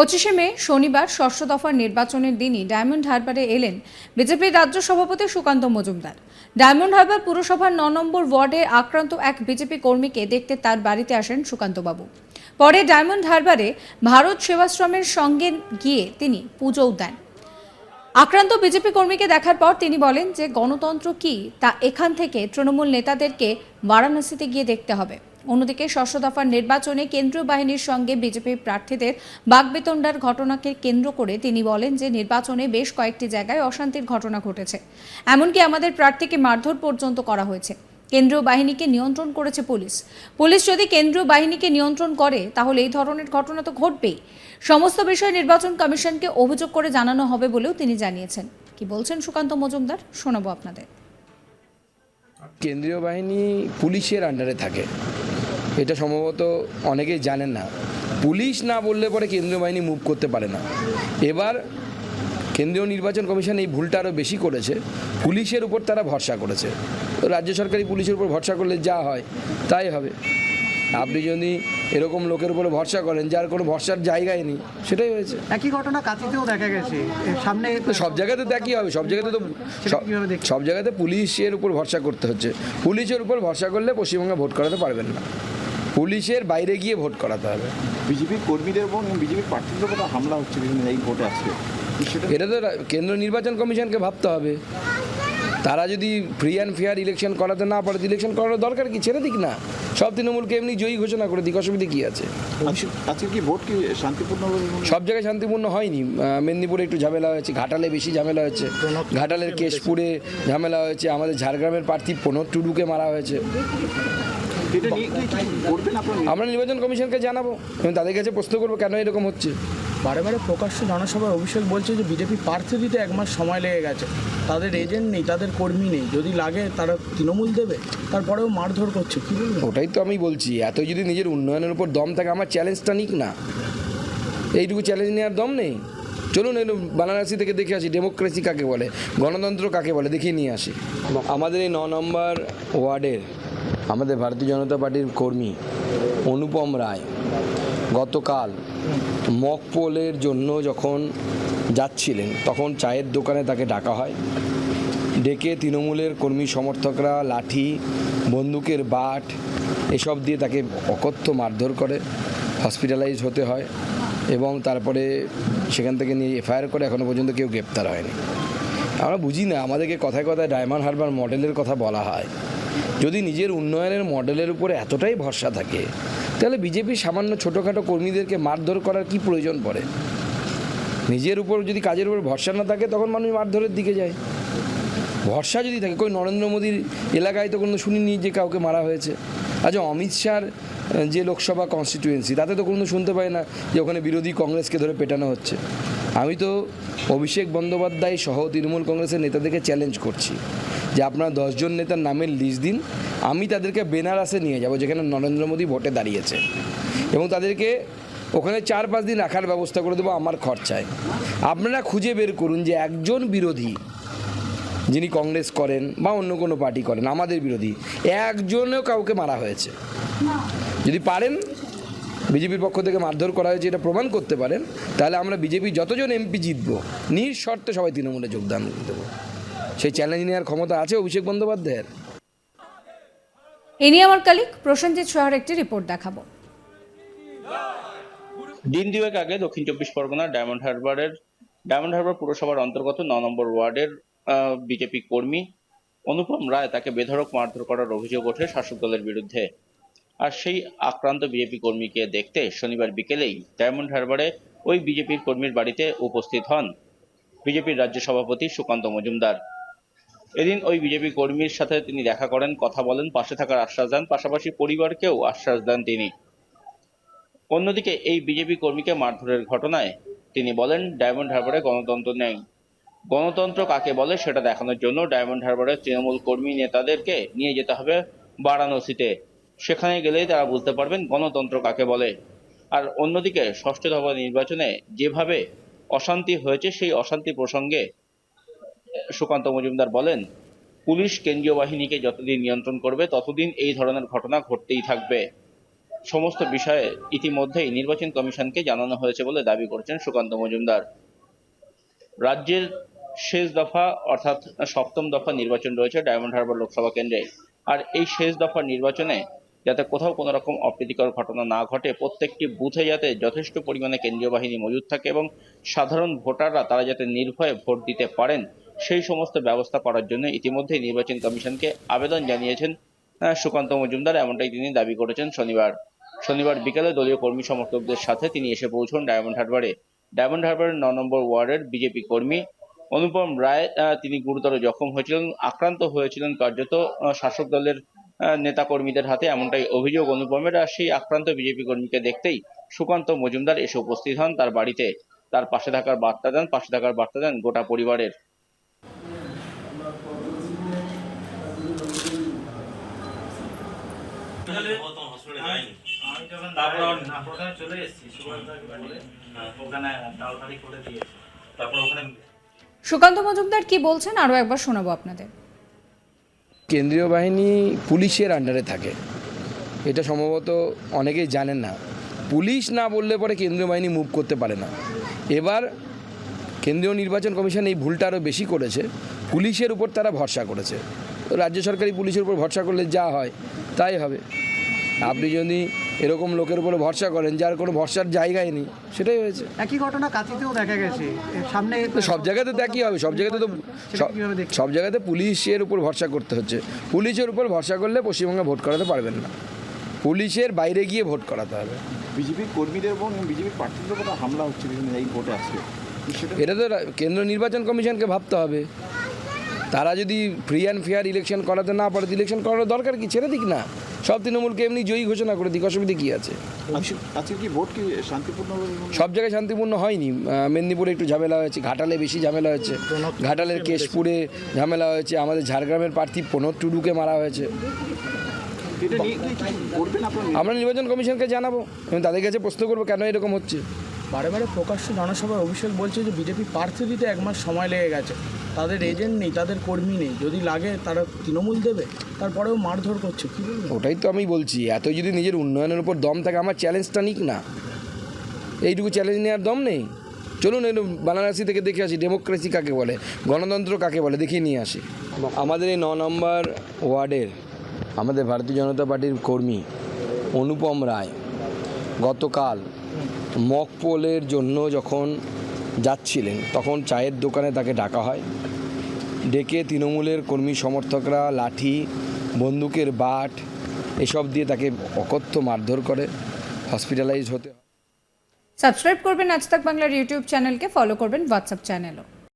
পঁচিশে মে, শনিবার ষষ্ঠ দফার নির্বাচনের দিনই ডায়মন্ড হারবারে এলেন বিজেপির রাজ্য সভাপতি সুকান্ত মজুমদার। ডায়মন্ড হারবার পুরসভার ন নম্বর ওয়ার্ডে আক্রান্ত এক বিজেপি কর্মীকে দেখতে তার বাড়িতে আসেন সুকান্তবাবু। পরে ডায়মন্ড হারবারে ভারত সেবাশ্রমের সঙ্গে গিয়ে তিনি পুজোও দেন। আক্রান্ত বিজেপি কর্মীকে দেখার পর তিনি বলেন যে গণতন্ত্র কি তা এখান থেকে তৃণমূল নেতাদেরকে বারাণসীতে গিয়ে দেখতে হবে। অন্যদিকে ষষ্ঠ দফার নির্বাচনে কেন্দ্রীয় বাহিনীর সঙ্গে বিজেপি প্রার্থীদের বাগবেতণ্ডার ঘটনাকে কেন্দ্র করে তিনি বলেন যে নির্বাচনে বেশ কয়েকটি জায়গায় অশান্তির ঘটনা ঘটেছে। এমনকি আমাদের প্রার্থীকে মারধর পর্যন্ত করা হয়েছে। কেন্দ্রীয় বাহিনীকে নিয়ন্ত্রণ করেছে পুলিশ। পুলিশ যদি কেন্দ্রীয় বাহিনীকে নিয়ন্ত্রণ করে, তাহলে এই ধরনের ঘটনা তো ঘটবেই। সমস্ত বিষয়ে নির্বাচন কমিশনকে অভিযোগ করে জানানো হবে বলেও তিনি জানিয়েছেন। কি বলছেন সুকান্ত মজুমদার, শোনাবো আপনাদের। কেন্দ্রীয় বাহিনী পুলিশের আন্ডারে থাকে। এটা সম্ভবত অনেকেই জানেন না। পুলিশ না বললে পরে কেন্দ্রীয় বাহিনী মুভ করতে পারে না। এবার কেন্দ্রীয় নির্বাচন কমিশন এই ভুলটা আরও বেশি করেছে। পুলিশের উপর তারা ভরসা করেছে। তো রাজ্য সরকারি পুলিশের উপর ভরসা করলে যা হয় তাই হবে। আপনি যদি এরকম লোকের উপরে ভরসা করেন যার কোনো ভরসার জায়গায় নেই সেটাই হয়েছে। একই ঘটনা কাঁথিতেও দেখা গেছে। সামনে তো সব জায়গাতে দেখি হবে। সব জায়গাতে তো? সব জায়গাতে পুলিশের উপর ভরসা করতে হচ্ছে। পুলিশের উপর ভরসা করলে পশ্চিমবঙ্গে ভোট করাতে পারবেন না। পুলিশের বাইরে গিয়ে ভোট করাতে হবে। বিজেপির কর্মীদের এবং বিজেপির প্রার্থীদের উপর হামলা হচ্ছে বিভিন্ন এই ভোটে আসছে এটা তো কেন্দ্র নির্বাচন কমিশনকে ভাবতে হবে। তারা যদি ফ্রি অ্যান্ড ফেয়ার ইলেকশন করাতে না পারে ইলেকশন করার দরকার কি? ছেড়ে দিক না। সব তৃণমূলকে এমনি জয়ী ঘোষণা করে দিক অসুবিধা কী আছে? আজকে- কি ভোট কি শান্তিপূর্ণ? সব জায়গায় শান্তিপূর্ণ হয়নি। মেদিনীপুরে একটু ঝামেলা হয়েছে ঘাটালে বেশি ঝামেলা হয়েছে। ঘাটালের কেশপুরে ঝামেলা হয়েছে আমাদের ঝাড়গ্রামের প্রার্থী প্রণব টুডুকে মারা হয়েছে। আমরা নির্বাচন কমিশনকে জানাব। আমি তাদের কাছে প্রশ্ন করব কেন এরকম হচ্ছে? বারে বারে প্রকাশ্য জনসভায় অভিষেক বলছে যে বিজেপি প্রার্থী দিতে এক মাস সময় লেগে গেছে। তাদের এজেন্ট নেই তাদের কর্মী নেই। যদি লাগে তারা তৃণমূল দেবে। তারপরেও মারধর করছে। কী বলবেন? ওটাই তো আমি বলছি এত যদি নিজের উন্নয়নের উপর দম থাকে আমার চ্যালেঞ্জটা নিক না। এইটুকু চ্যালেঞ্জ নেওয়ার দম নেই। চলুন এলো বারাণসী থেকে দেখে আসি ডেমোক্রেসি কাকে বলে গণতন্ত্র কাকে বলে দেখিয়ে নিয়ে আসি। আমাদের এই ন নম্বর ওয়ার্ডের আমাদের ভারতীয় জনতা পার্টির কর্মী অনুপম রায় গতকাল মক পোলের জন্য যখন যাচ্ছিলেন, তখন চায়ের দোকানে তাকে ডাকা হয়। ডেকে তৃণমূলের কর্মী সমর্থকরা, লাঠি, বন্দুকের বাট এসব দিয়ে তাকে অকথ্য মারধর করে হসপিটালাইজ হতে হয় এবং তারপরে সেখান থেকে নিয়ে এফআইআর করে এখনও পর্যন্ত কেউ গ্রেপ্তার হয়নি। আমরা বুঝি না, আমাদেরকে কথায় কথায় ডায়মন্ড হারবার মডেলের কথা বলা হয়। যদি নিজের উন্নয়নের মডেলের উপরে এতটাই ভরসা থাকে, তাহলে বিজেপির সামান্য ছোটোখাটো কর্মীদেরকে মারধর করার কি প্রয়োজন পড়ে? নিজের উপর যদি কাজের উপর ভরসা না থাকে, তখন মানুষ মারধরের দিকে যায়। ভরসা যদি থাকে, কই নরেন্দ্র মোদীর এলাকায় তো কোনো শুনিনি যে কাউকে মারা হয়েছে। আচ্ছা অমিত শাহর যে লোকসভা কনস্টিটিউয়েন্সি তাতে তো কোনো শুনতে পাই না যে ওখানে বিরোধী কংগ্রেসকে ধরে পেটানো হচ্ছে। আমি তো অভিষেক বন্দ্যোপাধ্যায় সহ তৃণমূল কংগ্রেসের নেতাদেরকে চ্যালেঞ্জ করছি। যে আপনারা দশজন নেতার নামের লিস্ট দিন, আমি তাদেরকে বেনারসে নিয়ে যাব, যেখানে নরেন্দ্র মোদী ভোটে দাঁড়িয়েছে। এবং তাদেরকে ওখানে চার পাঁচ দিন রাখার ব্যবস্থা করে দেবো আমার খরচায়। আপনারা খুঁজে বের করুন যে একজন বিরোধী যিনি কংগ্রেস করেন বা অন্য কোনো পার্টি করেন, আমাদের বিরোধী, একজনেও কাউকে মারা হয়েছে। যদি পারেন বিজেপির পক্ষ থেকে মারধর করা হয়েছে, এটা প্রমাণ করতে পারেন, তাহলে আমরা বিজেপি যতজন এমপি জিতবো, নিঃশর্তে সবাই তৃণমূলে যোগদান দেবো। সেই চ্যালেঞ্জ নেওয়ার ক্ষমতা আছে অভিষেক বন্দ্যোপাধ্যায়ের? এ নিয়ে আমার কালিক প্রসেনজিৎ সোহার একটি রিপোর্ট দেখাবো। দিন দুয়েক আগে দক্ষিণ চব্বিশ পরগনার ডায়মন্ড হারবারের ডায়মন্ড হারবার পুরসভার অন্তর্গত ন নম্বর ওয়ার্ডের বিজেপি কর্মী অনুপম রায় তাকে বেধড়ক মারধর করার অভিযোগ ওঠে শাসক দলের বিরুদ্ধে। আর সেই আক্রান্ত বিজেপি কর্মীকে দেখতে শনিবার বিকেলেই ডায়মন্ড হারবারে ওই বিজেপির কর্মীর বাড়িতে উপস্থিত হন বিজেপির রাজ্য সভাপতি সুকান্ত মজুমদার। এদিন ওই বিজেপি কর্মীর সাথে তিনি দেখা করেন, কথা বলেন, পাশে থাকার আশ্বাস দেন, পাশাপাশি পরিবারকেও আশ্বাস দেন তিনি। অন্যদিকে এই বিজেপি কর্মীকে মারধরের ঘটনায় তিনি বলেন, ডায়মন্ড হারবারে গণতন্ত্র নেই। গণতন্ত্র কাকে বলে সেটা দেখানোর জন্য ডায়মন্ড হারবারের তৃণমূল কর্মী নেতাদেরকে নিয়ে যেতে হবে বারাণসীতে। সেখানে গেলেই তারা বুঝতে পারবেন গণতন্ত্র কাকে বলে। আর অন্যদিকে ষষ্ঠ দফা নির্বাচনে যেভাবে অশান্তি হয়েছে, সেই অশান্তি প্রসঙ্গে সুকান্ত মজুমদার বলেন, পুলিশ কেন্দ্রীয় বাহিনীকে যতদিন নিয়ন্ত্রণ করবে, ততদিন এই ধরনের ঘটনা ঘটতেই থাকবে। সমস্ত বিষয়ে ইতিমধ্যেই নির্বাচন কমিশনকে জানানো হয়েছে বলে দাবি করেছেন সুকান্ত মজুমদার। রাজ্যের শেষ দফা, অর্থাৎ সপ্তম দফা নির্বাচন রয়েছে ডায়মন্ড হারবার লোকসভা কেন্দ্রে। আর এই শেষ দফা নির্বাচনে যাতে কোথাও কোনো রকম অপ্রীতিকর ঘটনা না ঘটে, প্রত্যেকটি বুথে যাতে যথেষ্ট পরিমাণে কেন্দ্রীয় বাহিনী মজুদ থাকে এবং সাধারণ ভোটাররা তারা যাতে নির্ভয়ে ভোট দিতে পারেন সেই সমস্ত ব্যবস্থা করার জন্য ইতিমধ্যেই নির্বাচন কমিশনকে আবেদন জানিয়েছেন সুকান্ত মজুমদার। এমনটাই তিনি দাবি করেছেন শনিবার। শনিবার বিকেলে দলীয় কর্মী সমর্থকদের সাথে তিনি এসে পৌঁছন ডায়মন্ড হারবারে। ডায়মন্ড হারবারের ন নম্বর ওয়ার্ডের বিজেপি কর্মী অনুপম রায় তিনি গুরুতর জখম হয়েছিলেন আক্রান্ত হয়েছিলেন কার্যত শাসক দলের আহ, নেতাকর্মীদের হাতে। এমনটাই অভিযোগ অনুপমের আর সেই আক্রান্ত বিজেপি কর্মীকে দেখতেই সুকান্ত মজুমদার এসে উপস্থিত হন তার বাড়িতে। তার পাশে থাকার বার্তা দেন পাশে থাকার বার্তা দেন গোটা পরিবারের। আমি যখন তারপর প্রথমে চলে এসেছি সুভাষদাকে বলে ওখানে তাড়াতাড়ি করে দিয়েছে তারপর ওখানে সুকান্ত মজুমদার কি বলছেন? আরও একবার শোনাবো আপনাদের। কেন্দ্রীয় বাহিনী পুলিশের আন্ডারে থাকে। এটা সম্ভবত অনেকেই জানেন না। পুলিশ না বললে পরে কেন্দ্রীয় বাহিনী মুভ করতে পারে না। এবার কেন্দ্রীয় নির্বাচন কমিশন এই ভুলটা আরও বেশি করেছে। পুলিশের উপর তারা ভরসা করেছে। রাজ্য সরকারি পুলিশের উপর ভরসা করলে যা হয় তাই হবে। আপনি যদি এরকম লোকের উপরে ভরসা করেন যার কোনো ভরসার জায়গায় নেই সেটাই হয়েছে। একই ঘটনা কাঁথিতেও দেখা গেছে। সামনে তো সব জায়গাতে তো একই হবে সব জায়গাতে তো সব- সব জায়গাতে পুলিশের উপর ভরসা করতে হচ্ছে। পুলিশের উপর ভরসা করলে পশ্চিমবঙ্গে ভোট করাতে পারবেন না। পুলিশের বাইরে গিয়ে ভোট করাতে হবে। বিজেপির কর্মীদের এবং বিজেপির প্রার্থীদের উপর হামলা হচ্ছে বিভিন্ন এই ভোটে আজকে? এটা তো কেন্দ্র নির্বাচন কমিশনকে ভাবতে হবে। তারা যদি ফ্রি অ্যান্ড ফেয়ার ইলেকশন করাতে না পারে ইলেকশন করানোর দরকার কি? ছেড়ে দিক না। সব তৃণমূলকে এমনি জয়ী ঘোষণা করে দিক অসুবিধে কী আছে? আজকে- আজকে কি ভোট কি শান্তিপূর্ণ হবে বলে হয়? সব জায়গায় শান্তিপূর্ণ হয়নি। মেদিনীপুরে একটু ঝামেলা হয়েছে ঘাটালে বেশি ঝামেলা হয়েছে। ঘাটালের কেশপুরে ঝামেলা হয়েছে আমাদের ঝাড়গ্রামের প্রার্থী প্রণব টুডুকে মারা হয়েছে। এটা নিয়ে কি কি করবেন আপনার? আমরা নির্বাচন কমিশনকে জানাব এবং তাদের কাছে প্রশ্ন করব কেন এরকম হচ্ছে। বারে বারে প্রকাশ্য জনসভায় অভিষেক বলছে যে বিজেপি প্রার্থী দিতে এক মাস সময় লেগে গেছে। তাদের এজেন্ট নেই, তাদের কর্মী নেই। যদি লাগে তারা তৃণমূল দেবে, তারপরেও মারধর করছে, কী বলবেন ওটাই তো আমি বলছি এত যদি নিজের উন্নয়নের উপর দম থাকে, আমার চ্যালেঞ্জটা নিক না। এইটুকু চ্যালেঞ্জ নেওয়ার দম নেই। চলুন একটু বারাণসী থেকে দেখে আসি ডেমোক্রেসি কাকে বলে, গণতন্ত্র কাকে বলে, দেখিয়ে নিয়ে আসি। আমাদের এই ন নম্বর ওয়ার্ডের আমাদের ভারতীয় জনতা পার্টির কর্মী অনুপম রায় গতকাল মকপোলের জন্য যখন যাচ্ছিলেন, তখন চায়ের দোকানে তাকে ডাকা হয়। ডেকে তৃণমূলের কর্মী সমর্থকরা, লাঠি, বন্দুকের বাট, এসব দিয়ে তাকে অকথ্য মারধর করে হসপিটালাইজ হতে সাবস্ক্রাইব করবেন আজ তাক বাংলার ইউটিউব চ্যানেলকে ফলো করবেন হোয়াটসঅ্যাপ চ্যানেলও।